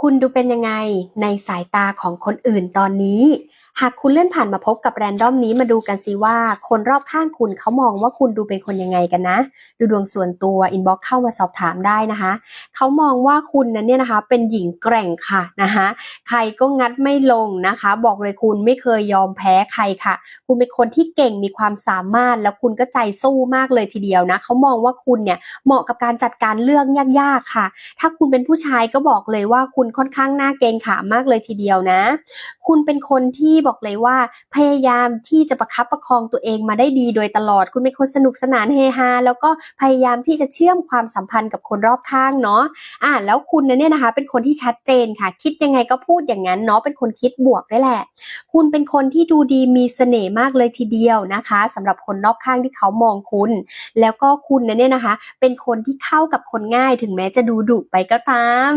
คุณดูเป็นยังไงในสายตาของคนอื่นตอนนี้ หากคุณเลื่อนผ่านมาพบกับแรนดอมนี้มาดูกันสิว่า คนรอบข้างคุณเขามองว่าคุณดูเป็นคนยังไงกันนะ ดูดวงส่วนตัวอินบ็อกเข้ามาสอบถามได้นะคะ เขามองว่าคุณนั้นเนี่ยนะคะ เป็นหญิงแกร่งค่ะนะคะใครก็งัดไม่ลงนะคะ บอกเลยคุณไม่เคยยอมแพ้ใครค่ะ คุณเป็นคนที่เก่งมีความสามารถ แล้วคุณก็ใจสู้มากเลยทีเดียวนะเขามองว่าคุณเนี่ยเหมาะกับการจัดการเรื่องยากๆค่ะ ถ้าคุณเป็นผู้ชายก็บอกเลยว่าคุณค่อนข้างน่าเกรงขามมากเลยทีเดียวนะ คุณเป็นคนที่บอกเลยว่า พยายามที่จะประคับประคองตัวเองมาได้ดีโดยตลอด คุณเป็นคนสนุกสนานเฮฮาแล้วก็พยายามที่จะเชื่อมความสัมพันธ์กับคนรอบข้างเนาะอ่าแล้วคุณเนี่ยนะคะ เป็นคนที่ชัดเจนค่ะ คิดยังไงก็พูดอย่างนั้นเนาะเป็นคนคิดบวกได้แหละ คุณเป็นคนที่ดูดีมีเสน่ห์มากเลยทีเดียวนะคะสำหรับคนรอบข้างที่เขามองคุณ แล้วก็คุณเนี่ยนะคะ เป็นคนที่เข้ากับคนง่ายถึงแม้จะดูดุไปก็ตาม